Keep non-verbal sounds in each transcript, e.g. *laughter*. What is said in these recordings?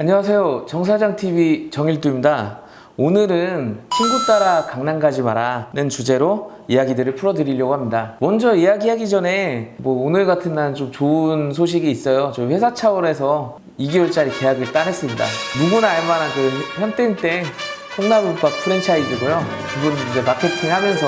안녕하세요. 정사장TV 정일두입니다. 오늘은 친구 따라 강남 가지 마라는 주제로 이야기들을 풀어드리려고 합니다. 먼저 이야기하기 전에 뭐 오늘 같은 날 좀 좋은 소식이 있어요. 저희 회사 차원에서 2개월짜리 계약을 따냈습니다. 누구나 알만한 그 현땡땡 콩나물밥 프랜차이즈고요. 두 분 이제 마케팅 하면서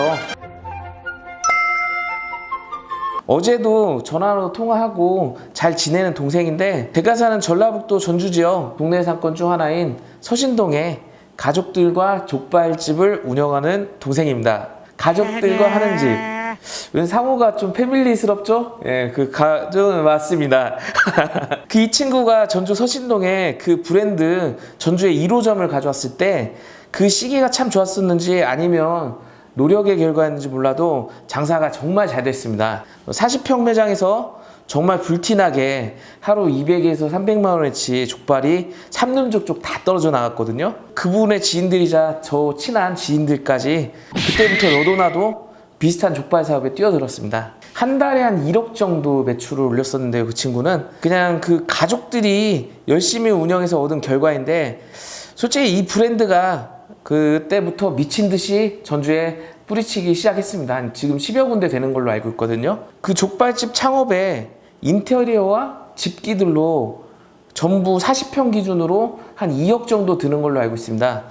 어제도 전화로 통화하고 잘 지내는 동생인데 제가 사는 전라북도 전주 지역 동네 상권 중 하나인 서신동에 가족들과 족발집을 운영하는 동생입니다. 가족들과 하는 집. 왠 상호가 좀 패밀리스럽죠? 예, 그 가족은 맞습니다. *laughs* 그 이 친구가 전주 서신동에 그 브랜드 전주의 1호점을 가져왔을 때 그 시기가 참 좋았었는지 아니면 노력의 결과였는지 몰라도 장사가 정말 잘 됐습니다. 40평 매장에서 정말 불티나게 하루 200에서 300만 원어치 족발이 삼num족족 다 떨어져 나갔거든요. 그분의 지인들이자 저 친한 지인들까지 그때부터 너도 나도 비슷한 족발 사업에 뛰어들었습니다. 한 달에 한 1억 정도 매출을 올렸었는데요. 그 친구는 그냥 그 가족들이 열심히 운영해서 얻은 결과인데 솔직히 이 브랜드가 그때부터 미친 듯이 전주에 뿌리치기 시작했습니다. 한 지금 10여 군데 되는 걸로 알고 있거든요. 그 족발집 창업에 인테리어와 집기들로 전부 40평 기준으로 한 2억 정도 드는 걸로 알고 있습니다.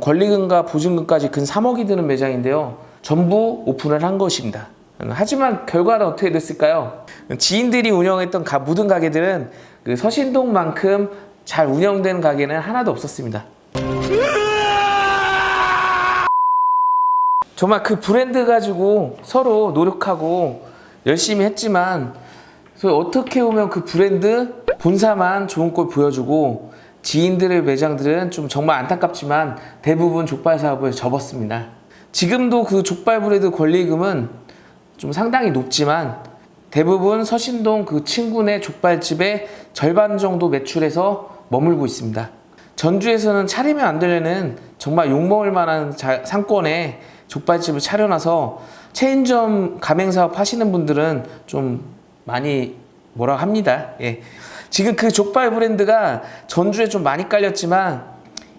권리금과 보증금까지 근 3억이 드는 매장인데요. 전부 오픈을 한 것입니다. 하지만 결과는 어떻게 됐을까요? 지인들이 운영했던 가, 모든 가게들은 그 서신동만큼 잘 운영된 가게는 하나도 없었습니다. *laughs* 정말 그 브랜드 가지고 서로 노력하고 열심히 했지만 어떻게 보면 그 브랜드 본사만 좋은 꼴 보여주고 지인들의 매장들은 좀 정말 안타깝지만 대부분 족발 사업을 접었습니다. 지금도 그 족발 브랜드 권리금은 좀 상당히 높지만 대부분 서신동 그 친구네 족발집의 절반 정도 매출에서 머물고 있습니다. 전주에서는 차리면 안 되려는 정말 욕먹을 만한 자- 상권에 족발집을 차려놔서 체인점 가맹사업 하시는 분들은 좀 많이 뭐라 합니다. 예. 지금 그 족발 브랜드가 전주에 좀 많이 깔렸지만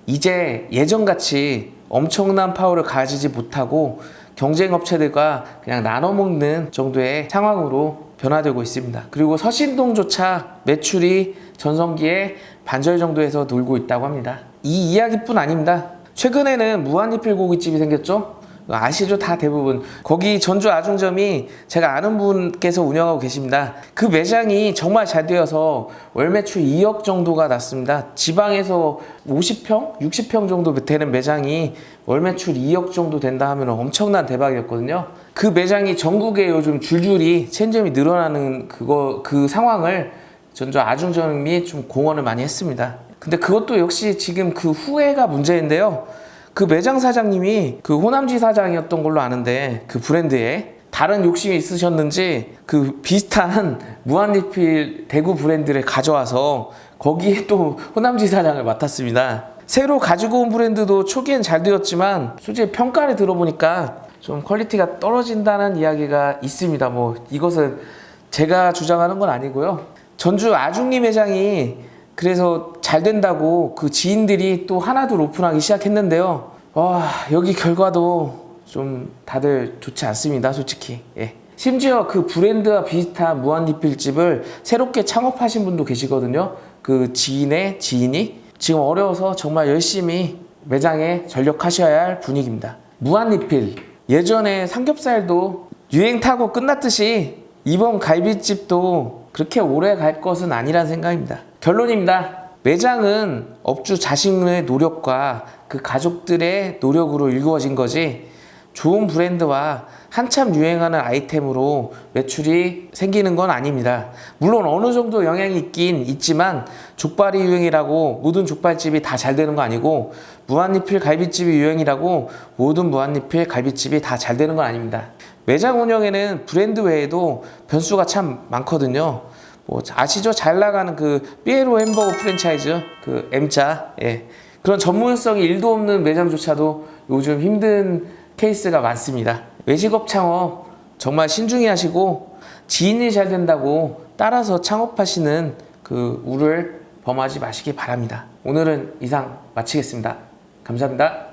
이제 예전같이 엄청난 파워를 가지지 못하고 경쟁 업체들과 그냥 나눠 먹는 정도의 상황으로 변화되고 있습니다. 그리고 서신동조차 매출이 전성기에 반절 정도에서 놀고 있다고 합니다. 이 이야기뿐 아닙니다. 최근에는 무한리필 고깃집이 생겼죠? 아시죠? 다 대부분. 거기 전주 아중점이 제가 아는 분께서 운영하고 계십니다. 그 매장이 정말 잘 되어서 월 매출 2억 정도가 났습니다. 지방에서 50평, 60평 정도 되는 매장이 월 매출 2억 정도 된다 하면 엄청난 대박이었거든요. 그 매장이 전국에 요즘 줄줄이 체인점이 늘어나는 그거 그 상황을 전주 아중점이 좀 공헌을 많이 했습니다. 근데 그것도 역시 지금 그 후회가 문제인데요. 그 매장 사장님이 그 호남지 사장이었던 걸로 아는데 그 브랜드에 다른 욕심이 있으셨는지 그 비슷한 무한리필 대구 브랜드를 가져와서 거기에 또 호남지 사장을 맡았습니다. 새로 가지고 온 브랜드도 초기엔 잘 되었지만 솔직히 평가를 들어보니까 좀 퀄리티가 떨어진다는 이야기가 있습니다. 뭐 이것은 제가 주장하는 건 아니고요. 전주 아중리 매장이 그래서 잘 된다고 그 지인들이 또 하나둘 오픈하기 시작했는데요. 와, 여기 결과도 좀 다들 좋지 않습니다, 솔직히. 예. 심지어 그 브랜드와 비슷한 무한리필집을 새롭게 창업하신 분도 계시거든요. 그 지인의 지인이 지금 어려워서 정말 열심히 매장에 전력하셔야 할 분위기입니다. 무한리필. 예전에 삼겹살도 유행 타고 끝났듯이 이번 갈비집도 그렇게 오래 갈 것은 아니란 생각입니다. 결론입니다. 매장은 업주 자신의 노력과 그 가족들의 노력으로 이루어진 거지 좋은 브랜드와 한참 유행하는 아이템으로 매출이 생기는 건 아닙니다. 물론 어느 정도 영향이 있긴 있지만 족발이 유행이라고 모든 족발집이 다 잘 되는 거 아니고 무한리필 갈비집이 유행이라고 모든 무한리필 갈비집이 다 잘 되는 건 아닙니다. 매장 운영에는 브랜드 외에도 변수가 참 많거든요. 뭐 아시죠? 잘 나가는 그 삐에로 햄버거 프랜차이즈 그 M자 예. 그런 전문성이 일도 없는 매장조차도 요즘 힘든 케이스가 많습니다. 외식업 창업 정말 신중히 하시고 지인이 잘 된다고 따라서 창업하시는 그 우를 범하지 마시기 바랍니다. 오늘은 이상 마치겠습니다. 감사합니다.